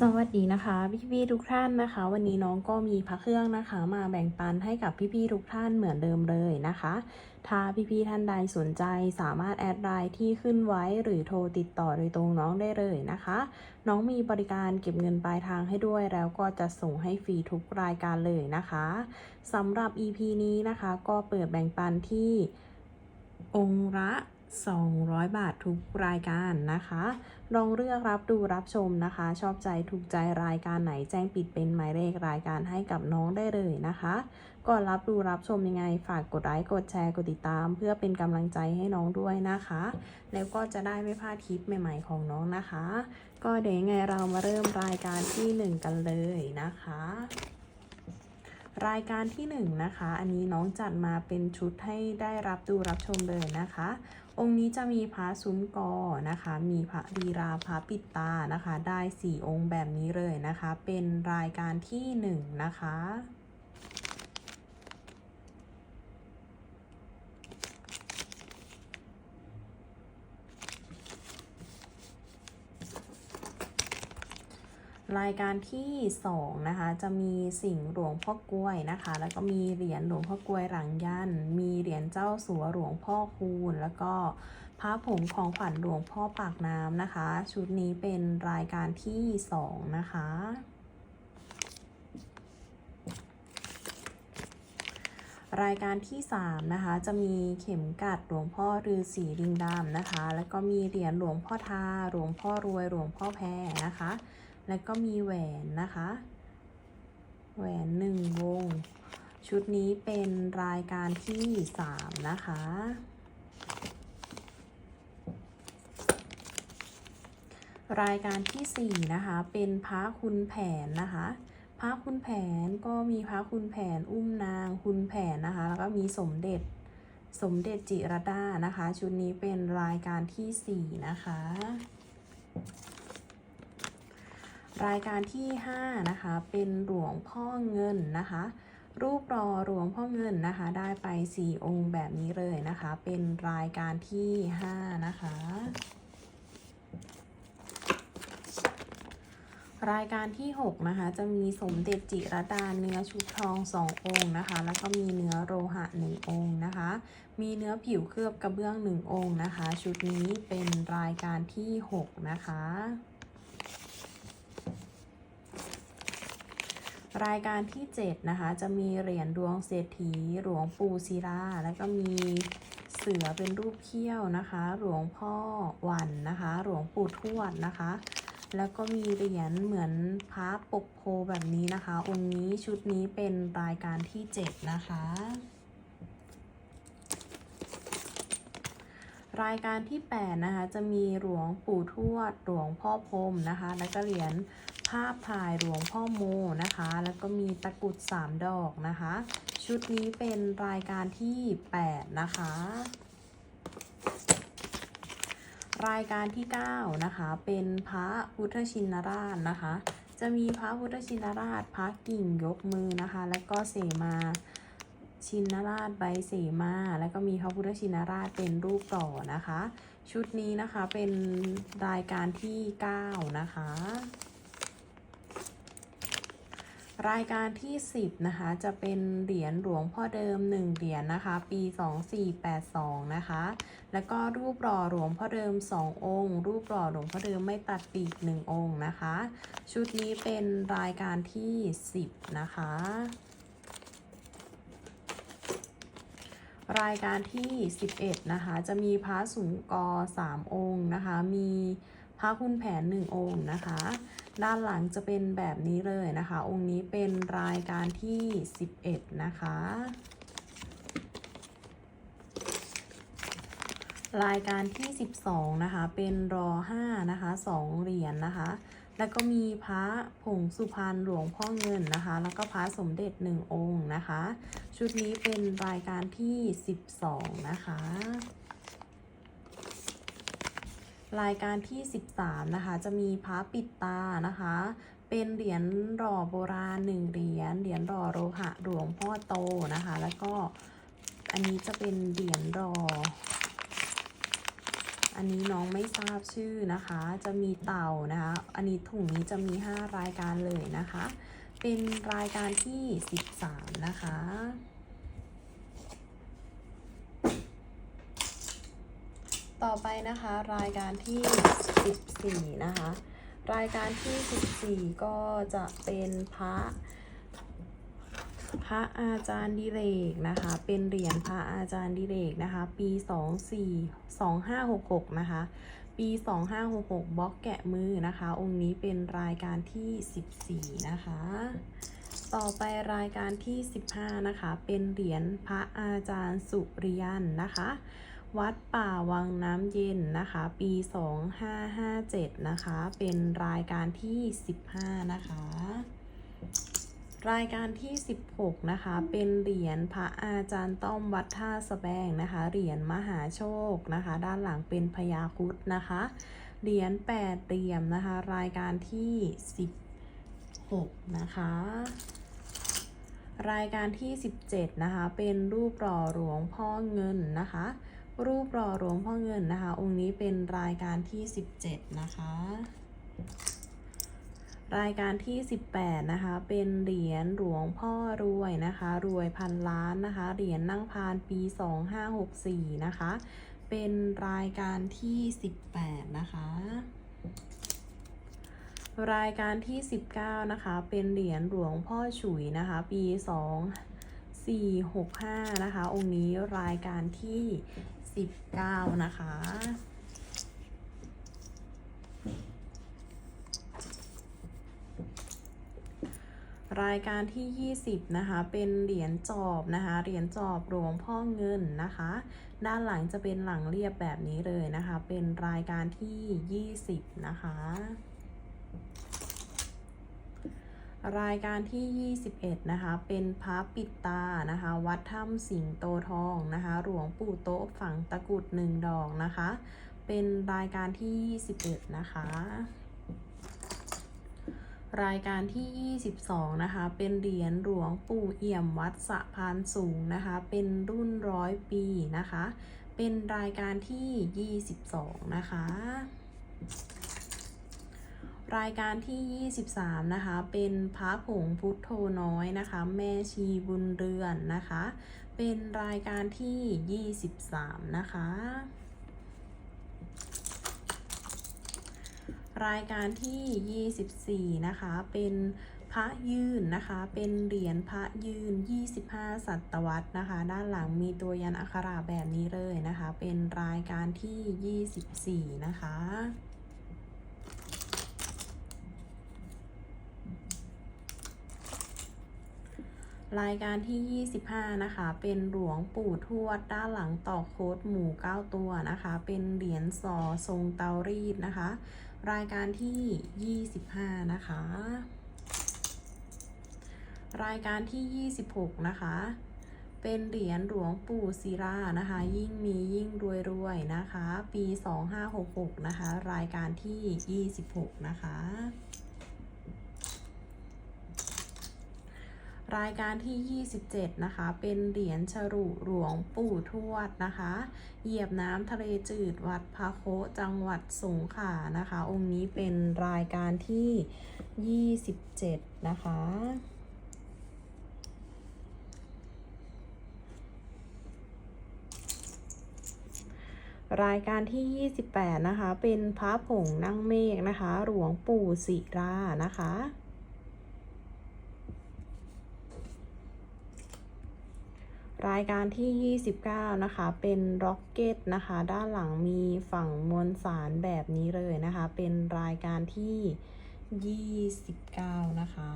สวัสดีนะคะพี่ๆทุกท่านนะคะ วันนี้น้องก็มีพระเครื่องนะคะ มาแบ่งปันให้กับพี่ๆทุกท่านเหมือนเดิมเลยนะคะ ถ้าพี่ๆท่านใดสนใจสามารถแอดไลน์ที่ขึ้นไว้หรือโทรติดต่อโดยตรงน้องได้เลยนะคะ น้องมีบริการเก็บเงินปลายทางให้ด้วยแล้วก็จะส่งให้ฟรีทุกรายการเลยนะคะสำหรับ EP นี้นะคะ ก็เปิดแบ่งปันที่องค์ละ 200 บาททุกรายการนะคะ ลองเลือกรับดูรับชมนะคะ ชอบใจถูกใจรายการไหนแจ้งปิดเป็นหมายเลขรายการให้กับน้องได้เลยนะคะ ก่อนรับดูรับชมยังไง ฝากกดไลค์กดแชร์กดติดตาม เพื่อเป็นกำลังใจให้น้องด้วยนะคะ แล้วก็จะได้ไม่พลาดคลิปใหม่ๆของน้องนะคะ ก็เดี๋ยวยังไงเรามาเริ่มรายการที่หนึ่งกันเลยนะคะรายการที่หนึ่งนะคะ อันนี้น้องจัดมาเป็นชุดให้ได้รับดูรับชมเลยนะคะ องค์นี้จะมีพระซุ้มกอนะคะ มีพระดีราพระปิดตานะคะ ได้สี่องค์แบบนี้เลยนะคะ เป็นรายการที่หนึ่งนะคะ รายการที่สองนะคะจะมีสิ่งหลวงพ่อกล้วยนะคะ แล้วก็มีเหรียญหลวงพ่อกล้วยหลังยันมีเหรียญเจ้าสัวหลวงพ่อคูณ แล้วก็พระผงของขวัญหลวงพ่อปากน้ำนะคะ ชุดนี้เป็นรายการที่สองนะคะรายการที่ 3 นะคะ จะมีเข็มกัดหลวงพ่อฤาษีลิงดำนะคะ แล้วก็มีเหรียญหลวงพ่อทาหลวงพ่อรวยหลวงพ่อแพรนะคะ แล้วก็มีแหวนนะคะ แหวนหนึ่งวง ชุดนี้เป็นรายการที่3นะคะ รายการที่4นะคะ เป็นพระคุณแผนนะคะพระคุณแผนก็มีพระคุณแผนอุ้มนางคุณแผนนะคะ แล้วก็มีสมเด็จสมเด็จจิรดานะคะ ชุดนี้เป็นรายการที่4นะคะ รายการที่ 5 นะคะ เป็นหลวงพ่อเงินนะคะ รูปรอหลวงพ่อเงินนะคะ ได้ไป 4 องค์แบบนี้เลยนะคะ เป็นรายการที่ 5 นะคะ รายการที่ 6 นะคะ จะมีสมเด็จจิรดาเนื้อชุดทอง 2 องค์นะคะ แล้วก็มีเนื้อโลหะ 1 องค์นะคะ มีเนื้อผิวเคลือบกระเบื้อง 1 องค์นะคะ ชุดนี้เป็นรายการที่ 6 นะคะ รายการที่ 7 นะคะ จะมีเหรียญดวงเศรษฐีหลวงปู่ศิลาแล้วก็มีเสือเป็นรูปเขี้ยวนะคะ หลวงพ่อวันนะคะ หลวงปู่ทวดนะคะ แล้วก็มีเหรียญเหมือนพระปกโพแบบนี้นะคะ องค์นี้ชุดนี้เป็นรายการที่ 7 นะคะ รายการที่ 8 นะคะ จะมีหลวงปู่ทวด หลวงพ่อพรมนะคะ แล้วก็เหรียญาพถ่ายหลวงพ่อโมนะคะ แล้วก็มีตะกรุด3ดอกนะคะ ชุดนี้เป็นรายการที่8นะคะ รายการที่9นะคะ เป็นพระพุทธชินราชนะคะ จะมีพระพุทธชินราช พระกิ่งยกมือนะคะ แล้วก็เสมาชินราชใบเสมา แล้วก็มีพระพุทธชินราชเป็นรูปต่อนะคะ ชุดนี้นะคะเป็นรายการที่ 9 นะคะ รายการที่ 10 นะคะ จะเป็นเหรียญหลวงพ่อเดิม 1 เหรียญนะคะ ปี 2482 นะคะ แล้วก็รูปหล่อหลวงพ่อเดิม 2 องค์ รูปหล่อหลวงพ่อเดิมไม่ตัดปีก 1 องค์นะคะ ชุดนี้เป็นรายการที่ 10 นะคะ รายการที่ 11 นะคะ จะมีพระสูงกอ 3 องค์นะคะ มี พระคุณแผน1องค์นะคะ ด้านหลังจะเป็นแบบนี้เลยนะคะ องค์นี้เป็นรายการที่ 11 นะคะ รายการที่ 12 นะคะ เป็นรอ5นะคะ2เหรียญนะคะ แล้วก็มีพระผงสุพรรณหลวงพ่อเงินนะคะ แล้วก็พระสมเด็จ1องค์นะคะ ชุดนี้เป็นรายการที่ 12 นะคะ รายการที่ 13 นะคะ จะมีพระปิดตานะคะ เป็นเหรียญหล่อโบราณ1เหรียญเหรียญหล่อโลหะหลวงพ่อโตนะคะ แล้วก็อันนี้จะเป็นเหรียญหล่ออันนี้น้องไม่ทราบชื่อนะคะ จะมีเต่านะคะ อันนี้ถุงนี้จะมี 5 รายการเลยนะคะ เป็นรายการที่ 13 นะคะ ต่อไปนะคะรายการที่ 14 นะคะ รายการที่ 14 ก็จะเป็นพระพระอาจารย์ดิเรกนะคะ เป็นเหรียญพระอาจารย์ดิเรกนะคะ ปี 24 2566 นะคะ ปี 2566บล็อกแกะมือนะคะ องค์นี้เป็นรายการที่ 14 นะคะ ต่อไปรายการที่ 15 นะคะ เป็นเหรียญพระอาจารย์สุริยันนะคะ วัดป่าวังน้ำเย็นนะคะ ปี 2557 นะคะ เป็นรายการที่ 15 นะคะ รายการที่ 16 นะคะ เป็นเหรียญพระอาจารย์ต้อมวัดท่าสะแบงนะคะ เหรียญมหาโชคนะคะ ด้านหลังเป็นพญาครุดนะคะ เหรียญแปดเหลี่ยมนะคะ รายการที่ 16 นะคะรายการที่ 17 นะคะ เป็นรูปหล่อหลวงพ่อเงินนะคะ รูปหล่อหลวงพ่อเงินนะคะ องค์นี้เป็นรายการที่ 17 นะคะ รายการที่ 18 นะคะ เป็นเหรียญหลวงพ่อรวยนะคะ รวยพันล้านนะคะ เหรียญนั่งพานปี 2564 นะคะ เป็นรายการที่ 18 นะคะรายการที่ 19 นะคะ เป็นเหรียญหลวงพ่อฉุยนะคะ ปี 2465 นะคะ องค์นี้รายการที่ 19นะคะ รายการที่ 20 นะคะ เป็นเหรียญจอบนะคะ เหรียญจอบหลวงพ่อเงินนะคะ ด้านหลังจะเป็นหลังเรียบแบบนี้เลยนะคะ เป็นรายการที่ 20 นะคะ รายการที่ 21 นะคะ เป็นพระปิดตา นะคะ วัดถ้ำสิงโตทองนะคะ หลวงปู่โต๊ะฝังตะกุดหนึ่งดอกนะคะ เป็นรายการที่ 21 นะคะ รายการที่ 22 นะคะ เป็นเหรียญหลวงปู่เอี่ยมวัดสะพานสูงนะคะ เป็นรุ่นร้อยปีนะคะ เป็นรายการที่ 22 นะคะ รายการที่ 23 นะคะ เป็นพระผงพุทโธน้อยนะคะ แม่ชีบุญเรือนนะคะ เป็นรายการที่ 23 นะคะ รายการที่ 24 นะคะ เป็นพระยืนนะคะ เป็นเหรียญพระยืน 25 ศตวรรษนะคะ ด้านหลังมีตัวยันอักขระแบบนี้เลยนะคะ เป็นรายการที่ 24 นะคะ รายการที่ 25 นะคะ เป็นหลวงปู่ทวดด้านหลังต่อโค้ดหมู9 ตัวนะคะ เป็นเหรียญซอทรงเตารีดนะคะ รายการที่ 25 นะคะ รายการที่ 26 นะคะ เป็นเหรียญหลวงปู่ศิรานะคะ ยิ่งมียิ่งรวยรวยนะคะ ปี 2566 นะคะ รายการที่ 26 นะคะ รายการที่ 27 นะคะ เป็นเหรียญฉรุหลวงปู่ทวดนะคะ เหยียบน้ำทะเลจืดวัดพระโคจังหวัดสงขลานะคะ องค์นี้เป็นรายการที่ 27 นะคะรายการที่ 28 นะคะ เป็นพระผงนั่งเมฆนะคะ หลวงปู่ศิรานะคะ รายการที่ 29 นะคะ เป็นร็อกเก็ตนะคะ ด้านหลังมีฝั่งมวลสารแบบนี้เลยนะคะ เป็นรายการที่ 29 นะคะ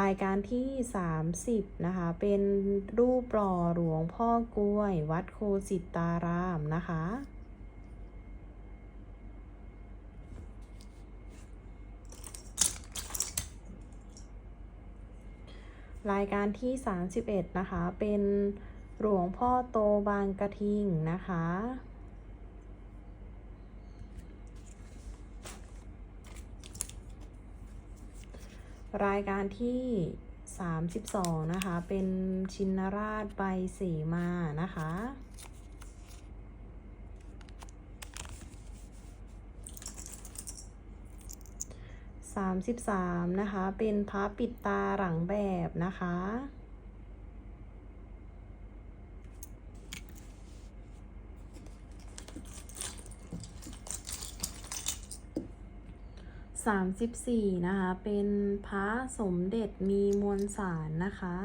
รายการที่ 30 นะคะ เป็นรูปหล่อหลวงพ่อกล้วย วัดโคสิตารามนะคะ รายการที่ 31 นะคะ เป็นหลวงพ่อโตบางกระทิงนะคะ รายการที่ 32 นะคะ เป็นชินราชใบสีมานะคะ 33 นะคะ เป็นพระปิดตาหลังแบบนะคะ 34 นะคะ เป็นพระสมเด็จมีมวลสารนะคะ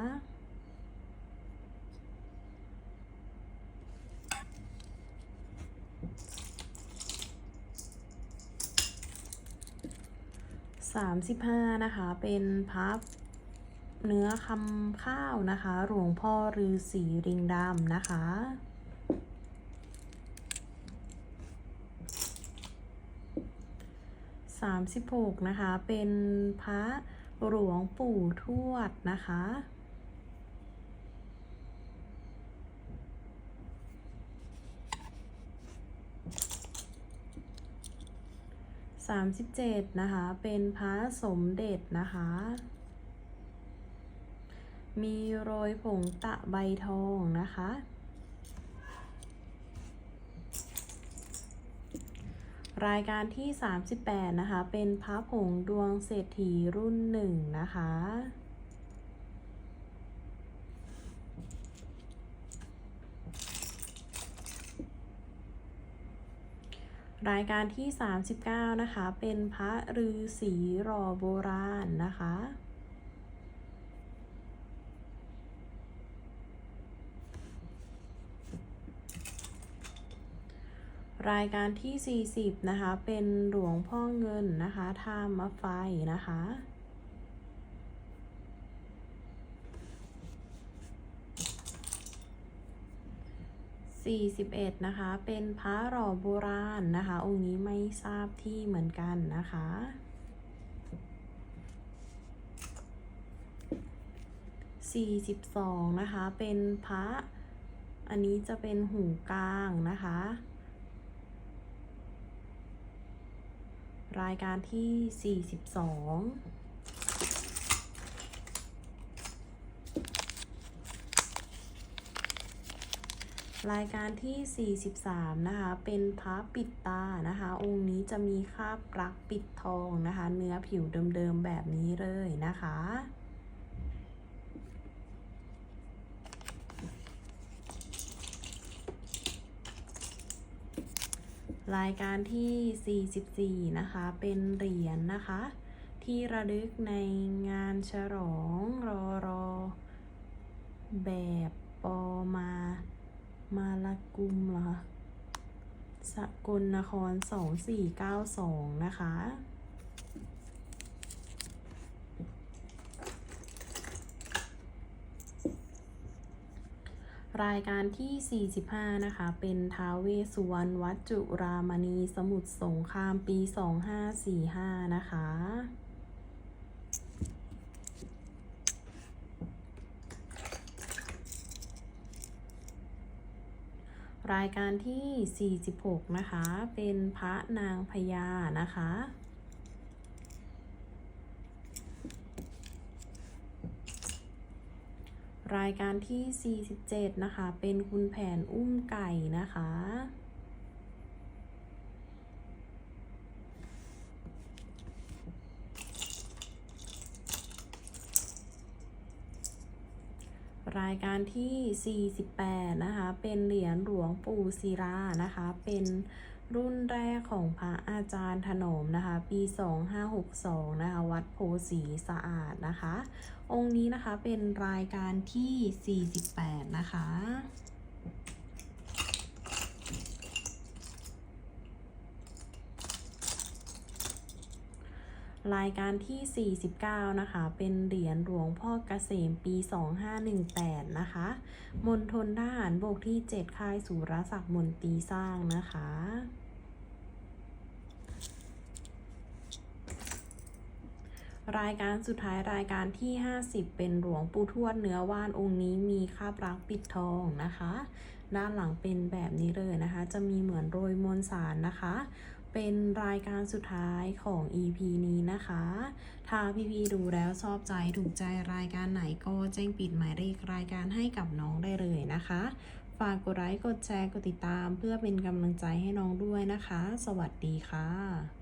35นะคะ เป็นพับเนื้อคำข้าวนะคะ หลวงพ่อฤาษีริงดำนะคะ สามสิบหกนะคะ เป็นพระหลวงปู่ทวดนะคะ 37 นะคะ เป็นพระสมเด็จนะคะ มีโรยผงตะใบทองนะคะ รายการที่ 38 นะคะ เป็นพระผงดวงเศรษฐีรุ่นหนึ่งนะคะ รายการที่ 39 นะคะ เป็นพระฤาษีรอโบราณนะคะรายการที่ 40 นะคะ เป็นหลวงพ่อเงินนะคะ ทามาไฟนะคะ 41 นะคะ เป็นพระหล่อโบราณนะคะ องค์นี้ไม่ทราบที่เหมือนกันนะคะ 42 นะคะ เป็นพระ อันนี้จะเป็นหูกลางนะคะ รายการที่ 42 รายการที่ 43 นะคะ เป็นพระปิดตานะคะ องค์นี้จะมีคาบรักปิดทองนะคะ เนื้อผิวเดิมๆแบบนี้เลยนะคะ รายการที่ 44 นะคะ เป็นเหรียญนะคะ ที่ระลึกในงานฉลองรอรอแบบปอมา มาลากุมเหรอคะสกลนคร2492นะคะ รายการที่ 45 นะคะ เป็นท้าวเวสสุวรรณวัดจุรามณีสมุทรสงครามปี 2545 นะคะ รายการที่ 46 นะคะ เป็นพระนางพญานะคะ รายการที่ 47 นะคะ เป็นคุณแผนอุ้มไก่นะคะ รายการที่ 48 นะคะ เป็นเหรียญหลวงปู่ศิลานะคะ เป็นรุ่นแรกของพระอาจารย์ถนอมนะคะ ปี 2562 นะคะ วัดโพสีสะอาดนะคะ องค์นี้นะคะเป็นรายการที่ 48 นะคะ รายการที่ 49 นะคะ เป็นเหรียญหลวงพ่อเกษมปี 2518 นะคะ มณฑลทหารบกที่ 7 ค่ายสุรศักดิ์มนตรีสร้างนะคะ รายการสุดท้ายรายการที่ 50 เป็นหลวงปู่ทวดเนื้อว่านองค์นี้มีคาบรักปิดทองนะคะ ด้านหลังเป็นแบบนี้เลยนะคะ จะมีเหมือนโรยมวลสารนะคะ เป็นรายการสุดท้ายของ EP นี้นะคะ ถ้าพี่ๆดูแล้วชอบใจถูกใจรายการไหนก็แจ้งปิดหมายเลขรายการให้กับน้องได้เลยนะคะ ฝากกดไลค์กดแชร์กดติดตามเพื่อเป็นกำลังใจให้น้องด้วยนะคะ สวัสดีค่ะ